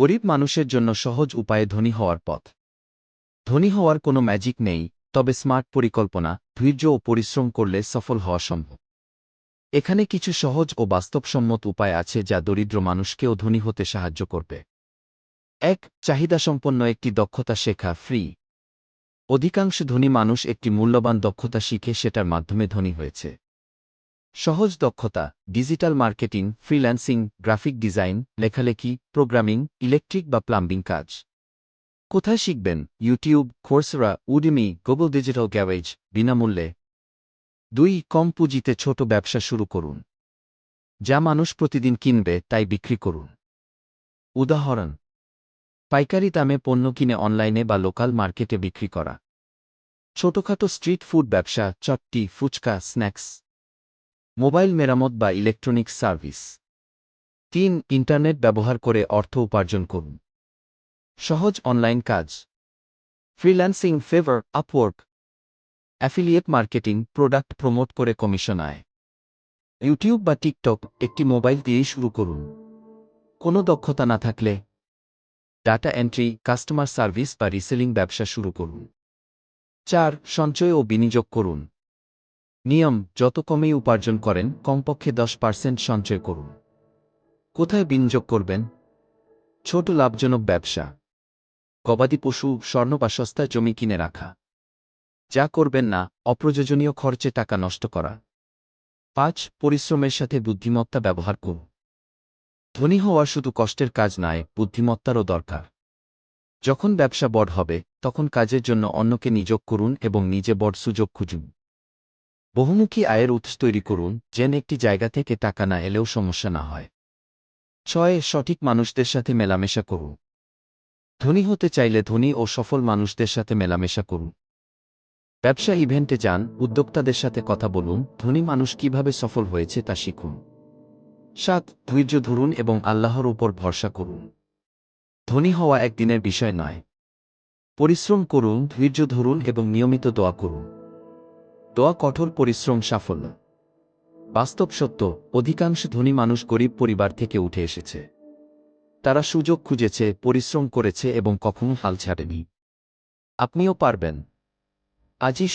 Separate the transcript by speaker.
Speaker 1: গরিব মানুষের জন্য সহজ উপায়ে ধনী হওয়ার পথ। ধনী হওয়ার কোনো ম্যাজিক নেই, তবে স্মার্ট পরিকল্পনা, ধৈর্য ও পরিশ্রম করলে সফল হওয়া সম্ভব। এখানে কিছু সহজ ও বাস্তবসম্মত উপায় আছে যা দরিদ্র মানুষকেও ধনী হতে সাহায্য করবে। এক, চাহিদাসম্পন্ন একটি দক্ষতা শেখা ফ্রি অধিকাংশ ধনী মানুষ একটি মূল্যবান দক্ষতা শিখে সেটার মাধ্যমে ধনী হয়েছে। সহজ দক্ষতা digital marketing freelancing graphic design লেখালেখি প্রোগ্রামিং ইলেকট্রিক বা প্লাম্বিং কাজ। কোথায় শিখবেন? YouTube Coursera Udemy Google digital garage বিনামূল্যে। দুই, কম পুঁজিতে ছোট ব্যবসা শুরু করুন। যা মানুষ প্রতিদিন কিনবে, তাই বিক্রি করুন। উদাহরণ, পাইকারি দামে পণ্য কিনে অনলাইনে বা লোকাল মার্কেটে বিক্রি করা। ছোটখাটো স্ট্রিট ফুড ব্যবসা, চটটি, ফুচকা, স্ন্যাক্স। মোবাইল মেরামত বা ইলেকট্রনিক্স সার্ভিস। তিন, ইন্টারনেট ব্যবহার করে অর্থ উপার্জন করুন। সহজ অনলাইন কাজ। Freelancing Fiverr Upwork affiliate marketing product promote করে কমিশন আয়। ইউটিউব বা টিকটক, একটি মোবাইল দিয়েই শুরু করুন। কোনো দক্ষতা না থাকলে ডাটা এন্ট্রি, কাস্টমার সার্ভিস বা রিসেলিং ব্যবসা শুরু করুন। চার, সঞ্চয় ও বিনিয়োগ করুন। নিয়ম, যত কমেই উপার্জন করেন, কমপক্ষে দশ পার্সেন্ট সঞ্চয় করুন। কোথায় বিনিয়োগ করবেন? ছোট লাভজনক ব্যবসা। গবাদি পশু, স্বর্ণ বা সস্তায় জমি কিনে রাখা। যা করবেন না, অপ্রয়োজনীয় খরচে টাকা নষ্ট করা। পাঁচ, পরিশ্রমের সাথে বুদ্ধিমত্তা ব্যবহার করুন। ধনী হওয়া শুধু কষ্টের কাজ নয়, বুদ্ধিমত্তারও দরকার। যখন ব্যবসা বড় হবে, তখন কাজের জন্য অন্যকে নিযোগ করুন এবং নিজে বড় সুযোগ খুঁজুন। বহুমুখী আয়ের উৎস তৈরি করুন, যেন একটি জায়গা থেকে টাকা না এলেও সমস্যা না হয়। ছয়, সঠিক মানুষদের সাথে মেলামেশা করুন। ধনী হতে চাইলে ধনী ও সফল মানুষদের সাথে মেলামেশা করুন। ব্যবসা ইভেন্টে যান, উদ্যোক্তাদের সাথে কথা বলুন, ধনী মানুষ কীভাবে সফল হয়েছে তা শিখুন। সাত, ধৈর্য ধরুন এবং আল্লাহর উপর ভরসা করুন। ধনী হওয়া একদিনের বিষয় নয়। পরিশ্রম করুন, ধৈর্য ধরুন এবং নিয়মিত দোয়া করুন। দোয়া কঠোর পরিশ্রম সাফল্য। বাস্তব সত্য, অধিকাংশ ধনী মানুষ গরিব পরিবার থেকে উঠে এসেছে। তারা সুযোগ খুঁজেছে, পরিশ্রম করেছে এবং কখনো হাল ছাড়েনি। আপনিও পারবেন। আজই